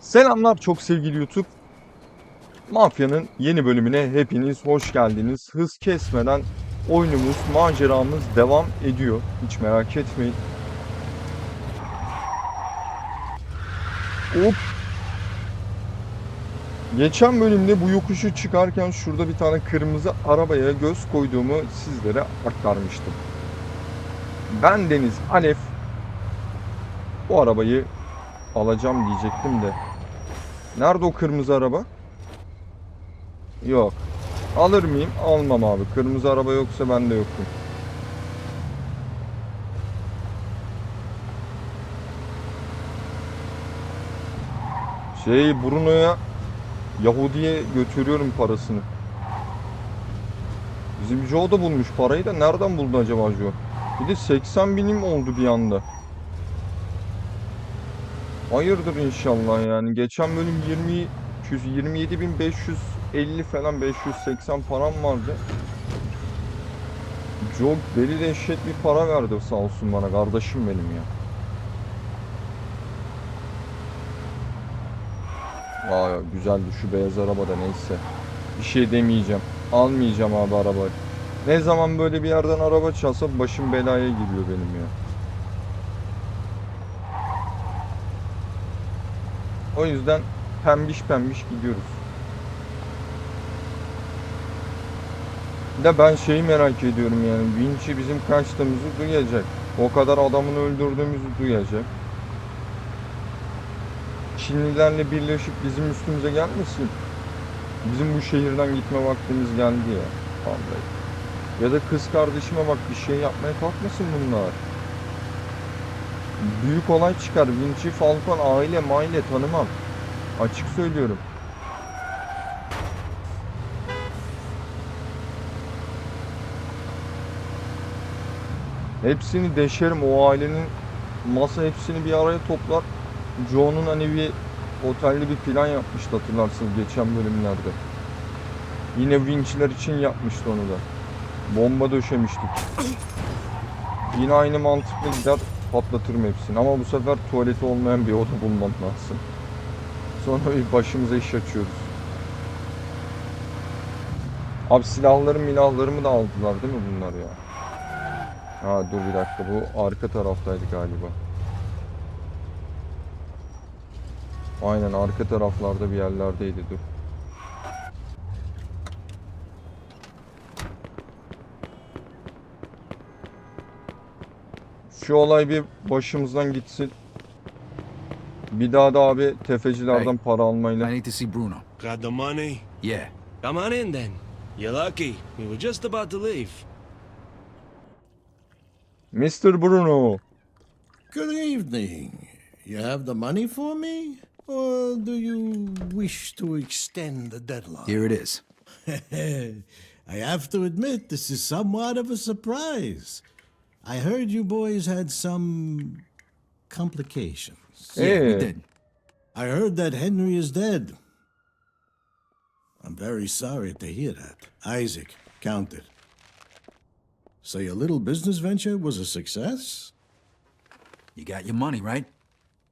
Selamlar çok sevgili YouTube. Mafya'nın yeni bölümüne hepiniz hoş geldiniz. Hız kesmeden oyunumuz, maceramız devam ediyor. Hiç merak etmeyin. Hop. Geçen bölümde bu yokuşu çıkarken şurada bir tane kırmızı arabaya göz koyduğumu sizlere aktarmıştım. Ben Deniz Alef bu arabayı alacağım diyecektim de. Nerede o kırmızı araba? Yok. Alır mıyım? Almam abi. Kırmızı araba yoksa ben de yokum. Şey Bruno'ya Yahudi'ye götürüyorum parasını. Bizim Joe da bulmuş parayı da nereden buldu acaba Joe? Bir de 80 binim oldu bir anda. Hayırdır inşallah yani. Geçen bölüm 20 27.550 falan 580 param vardı. Çok deli dehşet bir para verdi sağ olsun bana kardeşim benim ya. Vay güzeldi şu beyaz araba da neyse. Bir şey demeyeceğim. Almayacağım abi arabayı. Ne zaman böyle bir yerden araba çalsa başım belaya giriyor benim ya. O yüzden pembiş pembiş gidiyoruz. De ben şeyi merak ediyorum yani Vinci bizim kaçtığımızı duyacak. O kadar adamını öldürdüğümüzü duyacak. Çinlilerle birleşip bizim üstümüze gelmesin. Bizim bu şehirden gitme vaktimiz geldi ya. Vallahi. Ya da kız kardeşime bak bir şey yapmaya kalkmasın bunlar. Büyük olay çıkar. Vinci Falcon aile maile tanımam. Açık söylüyorum. Hepsini deşerim o ailenin masa hepsini bir araya toplar. Joe'nun hani bir otelde bir plan yapmıştı hatırlarsınız geçen bölümlerde. Yine Vinci'ler için yapmıştı onu da. Bomba döşemiştik. Yine aynı mantıkla gider patlatırım hepsini. Ama bu sefer tuvaleti olmayan bir oda bulmam lazım. Sonra bir başımıza iş açıyoruz. Abi silahlarım milahlarımı da aldılar değil mi bunlar ya? Ha dur bir dakika bu arka taraftaydı galiba. Aynen arka taraflarda bir yerlerdeydi dur. Şu olay bir başımızdan gitsin. Bir daha da abi tefecilerden para I almayla. need to see Bruno. Got the money? Yeah. Come on in then. You're lucky. We were just about to leave. Mr. Bruno. Good evening. You have the money for me? Or do you wish to extend the deadline? Here it is. I have to admit, this is somewhat of a surprise. I heard you boys had some complications. Yeah, we did. I heard that Henry is dead. I'm very sorry to hear that. Isaac, count it. So your little business venture was a success? You got your money, right?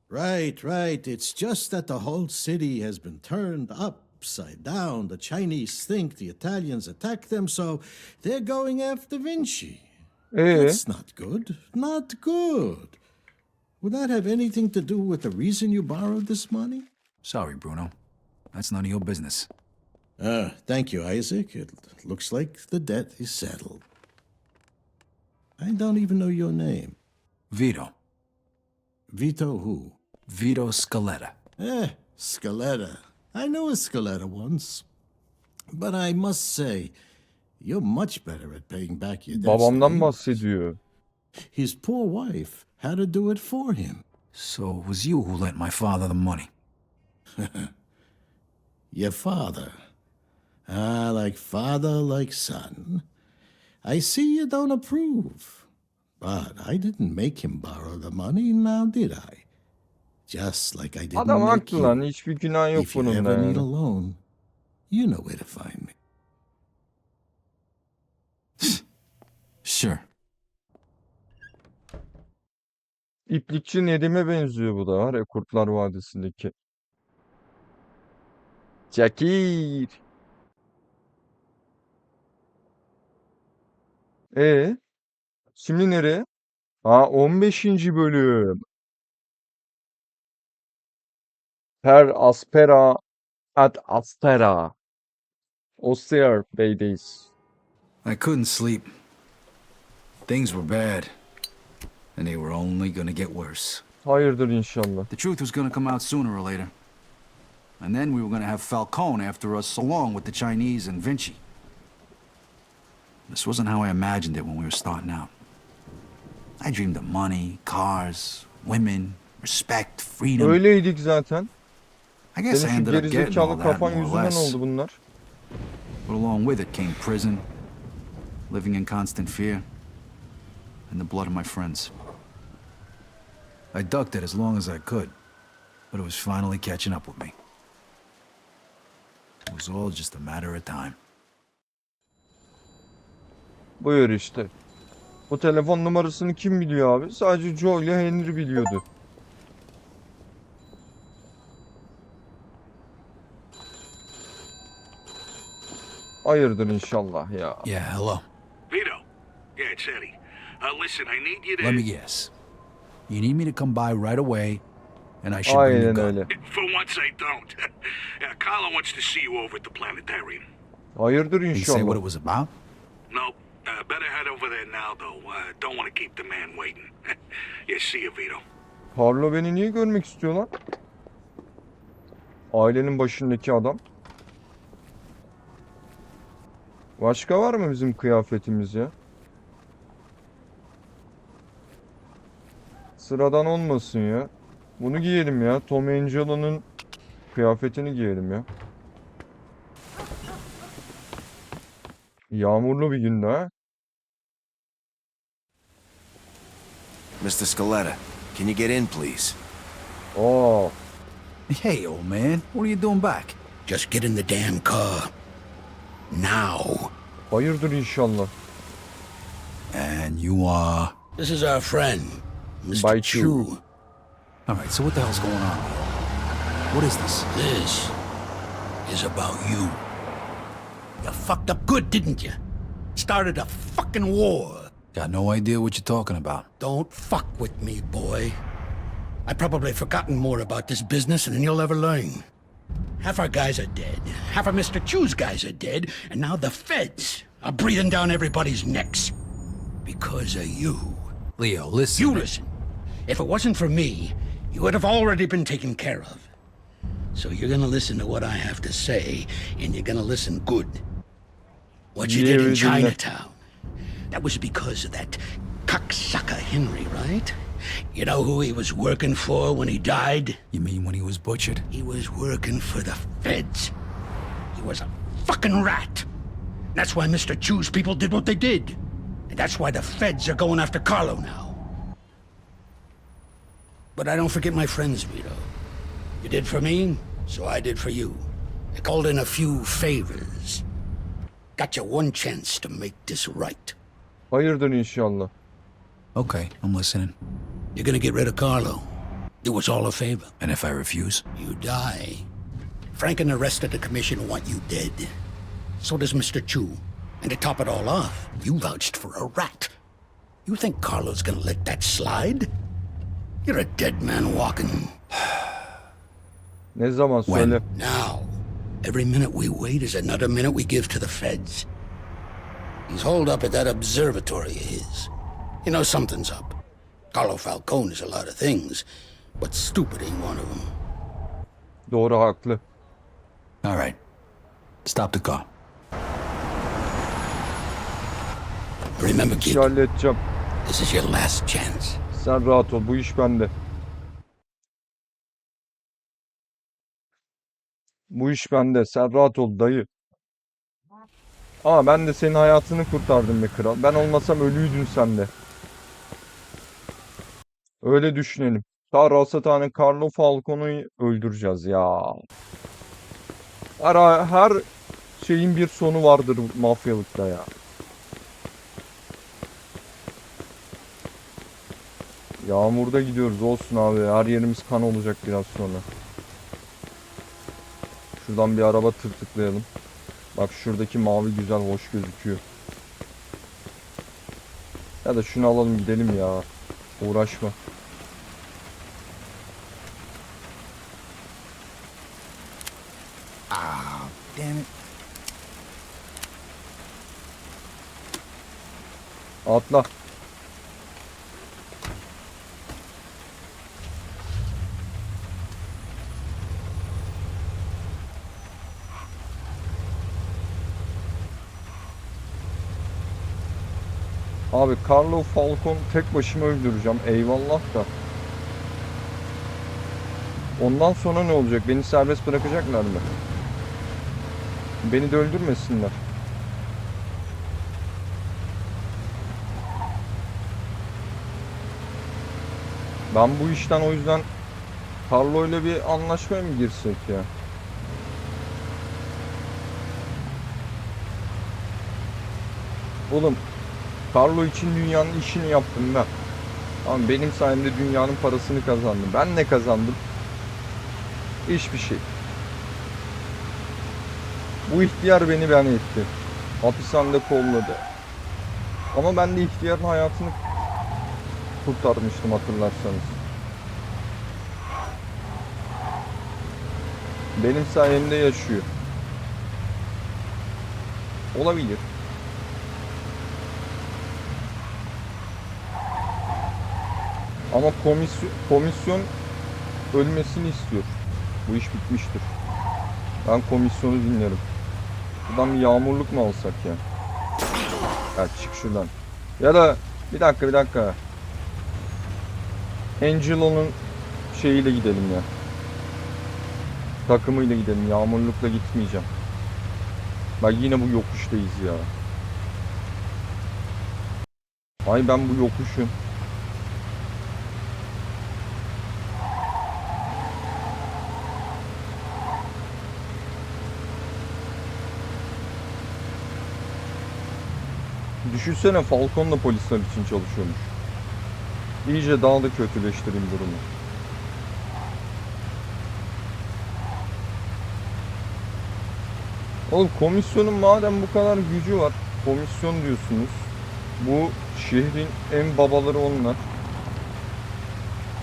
Right, right. It's just that the whole city has been turned upside down. The Chinese think the Italians attacked them, so they're going after Vinci. Ee, That's not good. Not good. Would that have anything to do with the reason you borrowed this money? Sorry, Bruno. That's none of your business. Uh, thank you, Isaac. It looks like the debt is settled. I don't even know your name. Vito. Vito who? Vito Scaletta. Eh, Scaletta. I knew a Scaletta once. But I must say, you're much better at paying back your debts. babamdan than he was. bahsediyor. His poor wife had to do it for him. So it was you who lent my father the money. Your father. Ah, like father, like son. I see you don't approve. But I didn't make him borrow the money, now did I? Just like I didn't Adam make haklı lan. you. Hiçbir günah yok If you bunun da ever need a yani. loan, you know where to find me. Sure. İplikçi Nedim'e benziyor bu da var ya Kurtlar Vadisi'ndeki. Çekir. E Şimdi nereye? Ha 15. bölüm. Per aspera ad aspera. Oster Bey'deyiz. I couldn't sleep. Things were bad. And they were only gonna get worse. Hayırdır inşallah. The truth was gonna come out sooner or later. And then we were gonna have Falcone after us, along with the Chinese and Vinci. This wasn't how I imagined it when we were starting out. I dreamed of money, cars, women, respect, freedom. Öyleydik zaten. I guess I Senin şu ended up getting all gerizekalı that kafan more or yüzünden less. oldu bunlar. But along with it came prison, living in constant fear, and the blood of my friends. I ducked it as long as I could, but it was finally catching up with me. It was all just a matter of time. Buyur işte. Bu telefon numarasını kim biliyor abi? Sadece Joe ile Henry biliyordu. Hayırdır inşallah ya. Yeah, hello. Vito. Yeah, it's Eddie. Uh, listen, I need you to. Let me guess. You need me to come by right away, and I should bring the Aynen gun. öyle. For once, I don't. yeah, Carlo wants to see you over at the planetarium. Hayırdır Did he say what inşallah. it was about? Nope. Uh, better head over there now, though. Uh, don't want to keep the man waiting. yeah, see you, Vito. Carlo beni niye görmek istiyor lan? Ailenin başındaki adam. Başka var mı bizim kıyafetimiz ya? Sıradan olmasın ya. Bunu giyelim ya. Tom Angelo'nun kıyafetini giyelim ya. Yağmurlu bir günde ha. Mr. Scaletta, can you get in, please? Aa, Hey, old man, what are you doing back? Just get in the damn car. Now. hayırdır inşallah. And you are. This is our friend, Mr. By Chu. Chu. All right, so what the hell's going on? What is this? This is about you. You fucked up good, didn't you? Started a fucking war. Got no idea what you're talking about. Don't fuck with me, boy. I've probably forgotten more about this business than you'll ever learn. Half our guys are dead. Half of Mr. Chu's guys are dead. And now the feds are breathing down everybody's necks. Because of you. Leo, listen. You listen. If it wasn't for me, you would have already been taken care of. So you're gonna listen to what I have to say, and you're gonna listen good. What you did in. Chinatown. That was because of that cocksucker Henry, right? You know who he was working for when he died? You mean when he was butchered? He was working for the feds. He was a fucking rat. That's why Mr. Chu's people did what they did. And that's why the feds are going after Carlo now. But I don't forget my friends, Vito. You did for me, so I did for you. I called in a few favors. Got you one chance to make this right. Hayırdır inşallah. Okay, I'm listening. You're gonna get rid of Carlo. Do us all a favor. And if I refuse? You die. Frank and the rest of the commission want you dead. So does Mr. Chu. And to top it all off, you vouched for a rat. You think Carlo's gonna let that slide? You're a dead man walking. Ne zaman When? söyle. Now, every minute we wait is another minute we give to the feds. He's holed up at that observatory of his. You know something's up. Carlo Falcone is a lot of things, but stupid ain't one of them. Doğru haklı. All right. Stop the car. Remember, kid, this is your last chance. Sen rahat ol. Bu iş bende. Bu iş bende. Sen rahat ol dayı. Ama ben de senin hayatını kurtardım be kral. Ben olmasam ölüydün sen de. Öyle düşünelim. Ta Rasathane Carlo Falcone'u öldüreceğiz ya. Her, her şeyin bir sonu vardır mafyalıkta ya. Yağmurda gidiyoruz olsun abi. Her yerimiz kan olacak biraz sonra. Şuradan bir araba tırtıklayalım. Bak şuradaki mavi güzel hoş gözüküyor. Ya da şunu alalım gidelim ya. Uğraşma. Damn it. Atla. Abi Carlo Falcon tek başıma öldüreceğim. Eyvallah da. Ondan sonra ne olacak? Beni serbest bırakacaklar mı? Beni de öldürmesinler. Ben bu işten o yüzden Carlo ile bir anlaşmaya mı girsek ya? Oğlum Carlo için dünyanın işini yaptım ben. Tamam benim sayemde dünyanın parasını kazandım. Ben ne kazandım? Hiçbir şey. Bu ihtiyar beni ben etti. Hapishanede kolladı. Ama ben de ihtiyarın hayatını kurtarmıştım hatırlarsanız. Benim sayemde yaşıyor. Olabilir. Ama komisyon, komisyon ölmesini istiyor. Bu iş bitmiştir. Ben komisyonu dinlerim. Buradan bir yağmurluk mu alsak ya? Ya çık şuradan. Ya da bir dakika bir dakika. Angelo'nun şeyiyle gidelim ya. Takımıyla gidelim. Yağmurlukla gitmeyeceğim. Bak yine bu yokuştayız ya. Ay ben bu yokuşun. Düşünsene Falcon da polisler için çalışıyormuş. İyice daha da kötüleştireyim durumu. Oğlum komisyonun madem bu kadar gücü var, komisyon diyorsunuz. Bu şehrin en babaları onlar.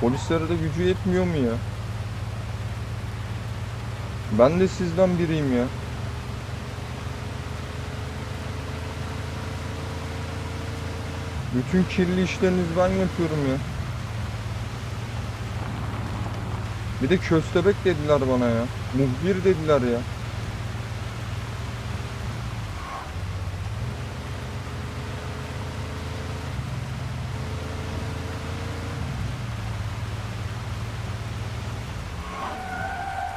Polislere de gücü yetmiyor mu ya? Ben de sizden biriyim ya. Bütün kirli işlerinizi ben yapıyorum ya. Bir de köstebek dediler bana ya. Muhbir dediler ya.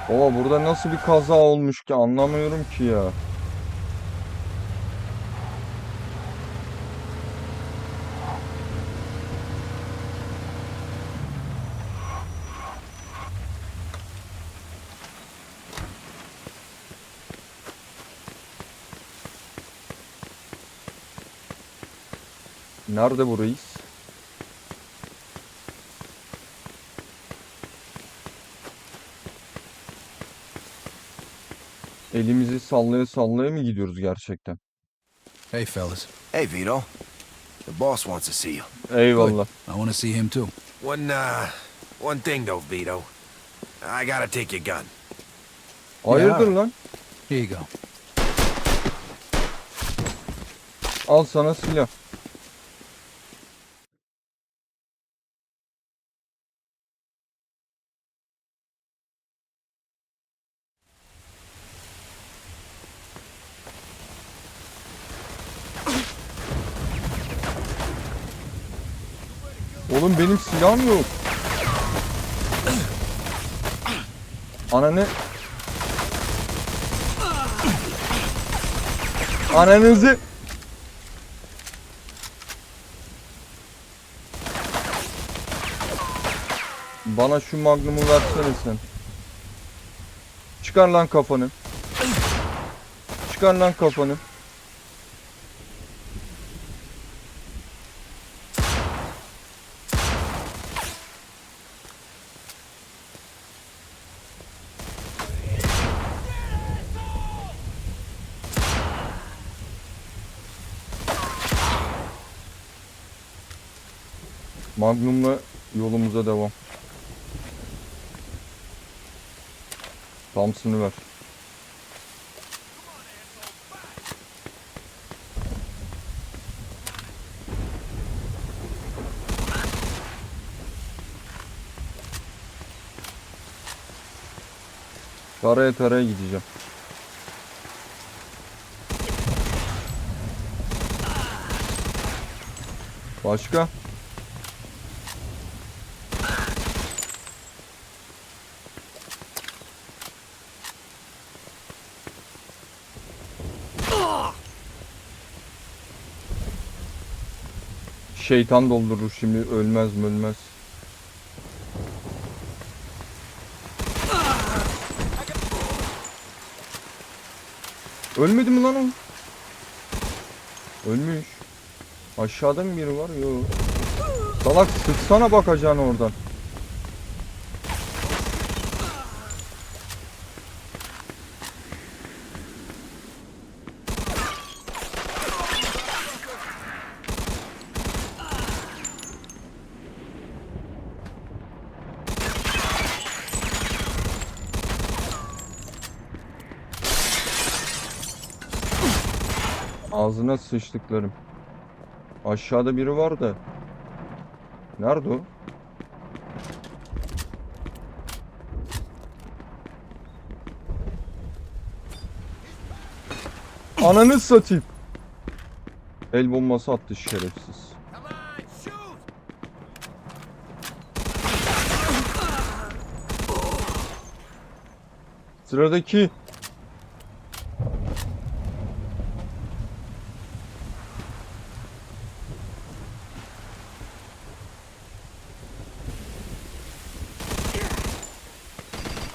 Baba burada nasıl bir kaza olmuş ki anlamıyorum ki ya. Nerede bu reis? Elimizi sallaya sallaya mı gidiyoruz gerçekten? Hey, fellas. Hey, Vito. The boss wants to see you. Eyvallah. I want to see him too. One, uh, one thing though, Vito. I gotta take your gun. Hayırdır lan? Here you go. Al sana silah. Oğlum benim silahım yok. Ananı Ananızı Bana şu magnumu versene sen. Çıkar lan kafanı. Çıkar lan kafanı. Magnum'la yolumuza devam. Thompson'ı ver. Taraya taraya gideceğim. Başka? Şeytan doldurur şimdi ölmez mi ölmez. Ölmedi mi lan o? Ölmüş. Aşağıda mı biri var? Yok. Salak sıksana bakacağını oradan. Ağzına sıçtıklarım. Aşağıda biri var da. Nerede o? Ananı satayım. El bombası attı şerefsiz. Sıradaki.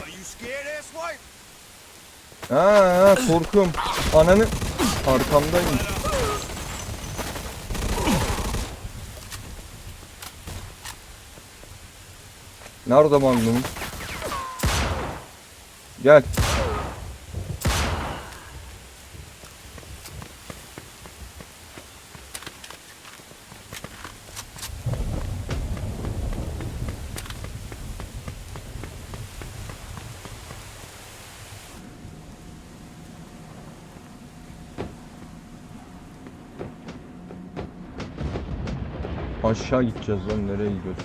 Are you scared, asswipe? Ha, ha korkuyorum. Ananı arkamdaymış. Nerede Magnum? Gel. Aşağı gideceğiz lan nereye gidiyoruz?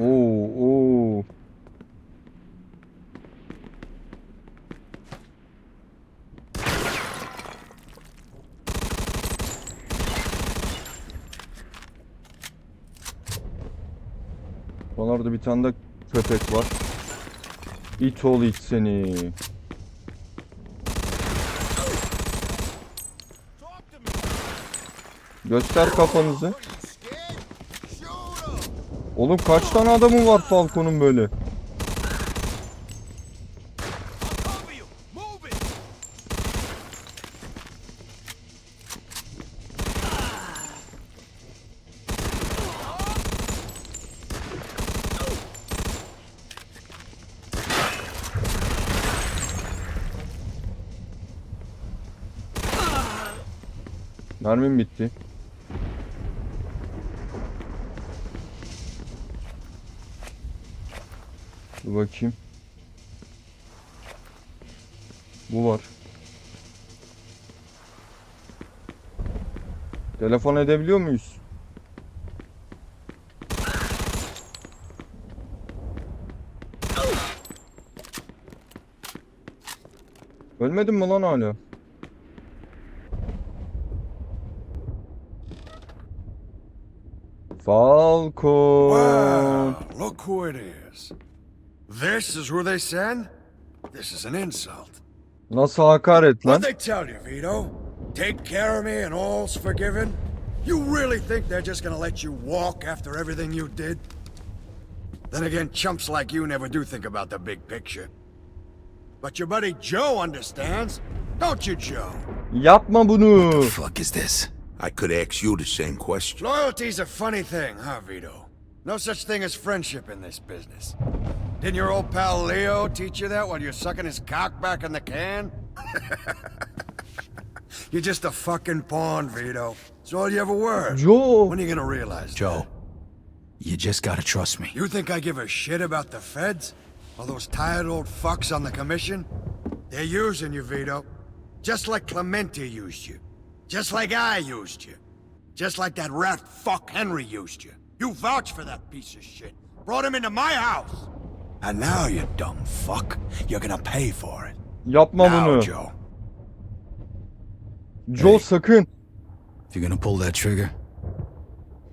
Oo, oo. Oralarda bir tane de köpek var. İt oğlu it seni. Göster kafanızı. Oğlum kaç tane adamın var Falcon'un böyle? Mermim bitti. Dur bakayım. Bu var. Telefon edebiliyor muyuz? Ölmedin mi lan hala? Falcon. Wow, look who it is. This is who they send? This is an insult. Nasıl hakaret lan? What'd they tell you, Vito? Take care of me and all's forgiven? You really think they're just gonna let you walk after everything you did? Then again, chumps like you never do think about the big picture. But your buddy Joe understands. Don't you, Joe? Yapma bunu. Fuck is this? I could ask you the same question. Loyalty's a funny thing, huh, Vito? No such thing as friendship in this business. Didn't your old pal Leo teach you that while you're sucking his cock back in the can? you're just a fucking pawn, Vito. That's all you ever were. Joe. When are you gonna realize that? Joe, you just gotta trust me. You think I give a shit about the feds? All those tired old fucks on the commission? They're using you, Vito. Just like Clemente used you. Just like I used you. Just like that rat fuck Henry used you. You vouched for that piece of shit. Brought him into my house. And now, you dumb fuck, you're gonna pay for it. Yapma now, bunu. Joe. Joe sakın. If you're gonna pull that trigger,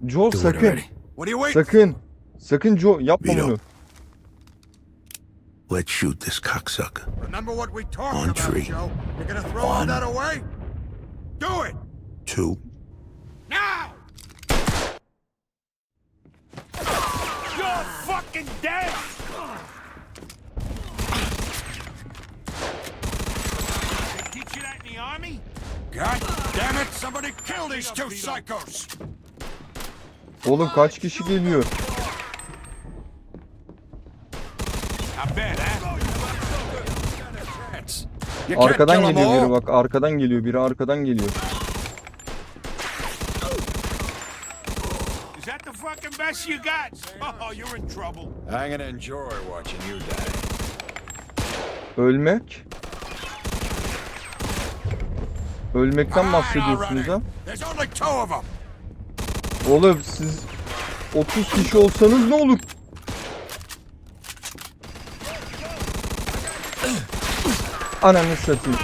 Joe do it sakın. What are you waiting Sakın. Sakın Joe yapma Vito. bunu. Let's shoot this cocksucker. Remember what we talked On about, tree. Joe? You're gonna throw all that away? Do it! Two. Now! You're fucking dead! They teach you that in the army? God damn it! Somebody kill these two psychos! Oğlum kaç kişi geliyor? I bet, huh? You can't Arkadan geliyor biri bak. Arkadan geliyor biri arkadan geliyor. Is that the fucking best you got? Oh, you're in trouble. I'm gonna enjoy watching you die. Ölmek. Ölmekten bahsediyorsunuz ha? Oğlum siz 30 kişi olsanız ne olur? Ananı satayım.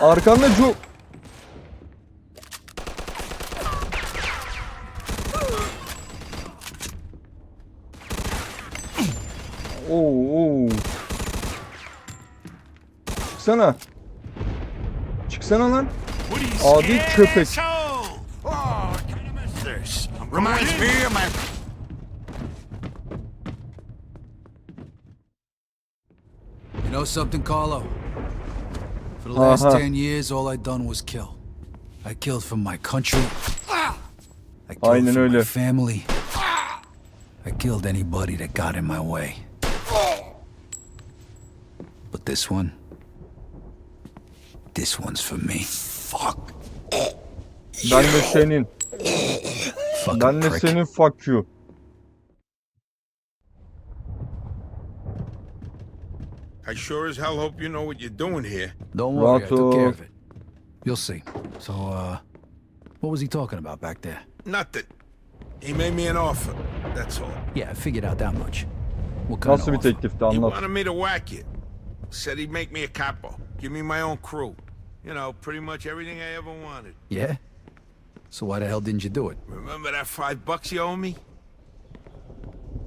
Arkanda Joe. Oo, oo. Çıksana. Çıksana lan. Adi köpek. Oh. Reminds me of my... know something, Carlo? For the last Uh-huh. 10 years, all I done was kill. I killed for my country. I killed Aynen for my family. I killed anybody that got in my way. But this one, this one's for me. Fuck. Ben de senin. Ben de senin fuck you. Sure as hell hope you know what you're doing here. Don't worry, I took care of it. You'll see. So, uh, what was he talking about back there? Nothing. He made me an offer. That's all. Yeah, I figured out that much. What kind Nasıl of bir offer? teklifti He anlat. wanted me to whack it. Said he'd make me a capo. Give me my own crew. You know, pretty much everything I ever wanted. Yeah? So why the hell didn't you do it? Remember that five bucks you owe me?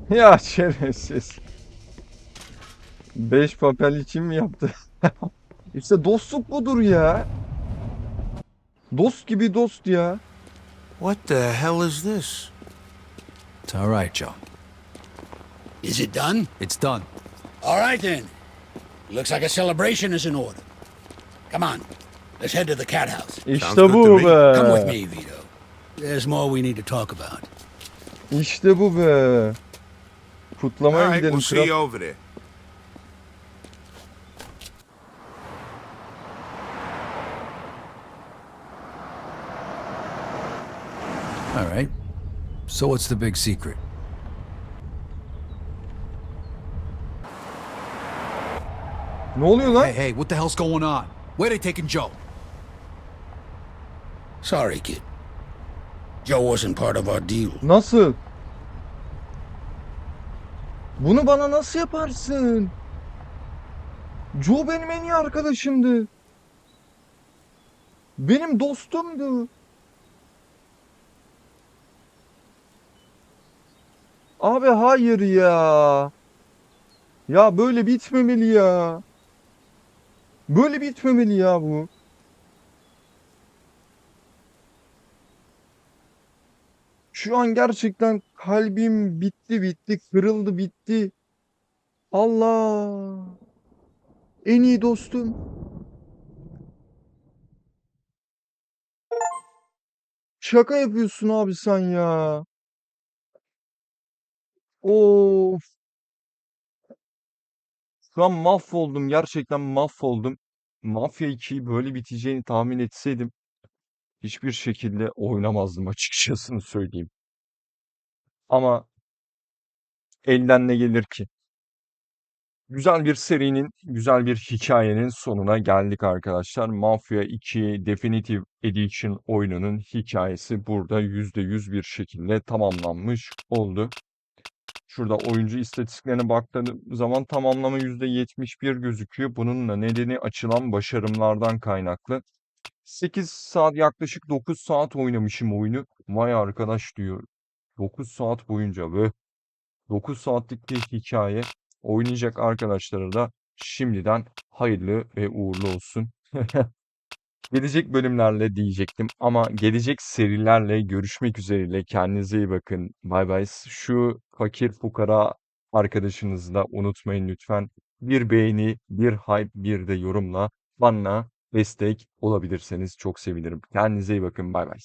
Ya şerefsiz. Beş papel için mi yaptı? işte dostluk budur ya. Dost gibi dost ya. What the hell is this? It's all right, Joe. Is it done? It's done. All right then. Looks like a celebration is in order. Come on, let's head to the cat house. İşte bu me. Come with be. me, Vito. There's more we need to talk about. İşte bu be. Kutlamaya All right, gidelim we'll see you over there. All right. So what's the big secret? Ne oluyor lan? Hey, hey, what the hell's going on? Where they taking Joe? Sorry, kid. Joe wasn't part of our deal. Nasıl? Bunu bana nasıl yaparsın? Joe benim en iyi arkadaşımdı. Benim dostumdu. Abi hayır ya. Ya böyle bitmemeli ya. Böyle bitmemeli ya bu. Şu an gerçekten kalbim bitti bitti, kırıldı bitti. Allah! En iyi dostum. Şaka yapıyorsun abi sen ya. Of! Şu an mahvoldum. Gerçekten mahvoldum. Mafya 2'yi böyle biteceğini tahmin etseydim hiçbir şekilde oynamazdım açıkçası söyleyeyim. Ama elden ne gelir ki? Güzel bir serinin, güzel bir hikayenin sonuna geldik arkadaşlar. Mafia 2 Definitive Edition oyununun hikayesi burada %100 bir şekilde tamamlanmış oldu. Şurada oyuncu istatistiklerine baktığım zaman tamamlama %71 gözüküyor. Bunun da nedeni açılan başarımlardan kaynaklı. 8 saat yaklaşık 9 saat oynamışım oyunu. Vay arkadaş diyor. 9 saat boyunca ve 9 saatlik bir hikaye oynayacak arkadaşlara da şimdiden hayırlı ve uğurlu olsun. Gelecek bölümlerle diyecektim ama gelecek serilerle görüşmek üzereyle kendinize iyi bakın. Bay bay. Şu fakir fukara arkadaşınızı da unutmayın lütfen. Bir beğeni, bir hype, bir de yorumla bana destek olabilirseniz çok sevinirim. Kendinize iyi bakın. Bay bay.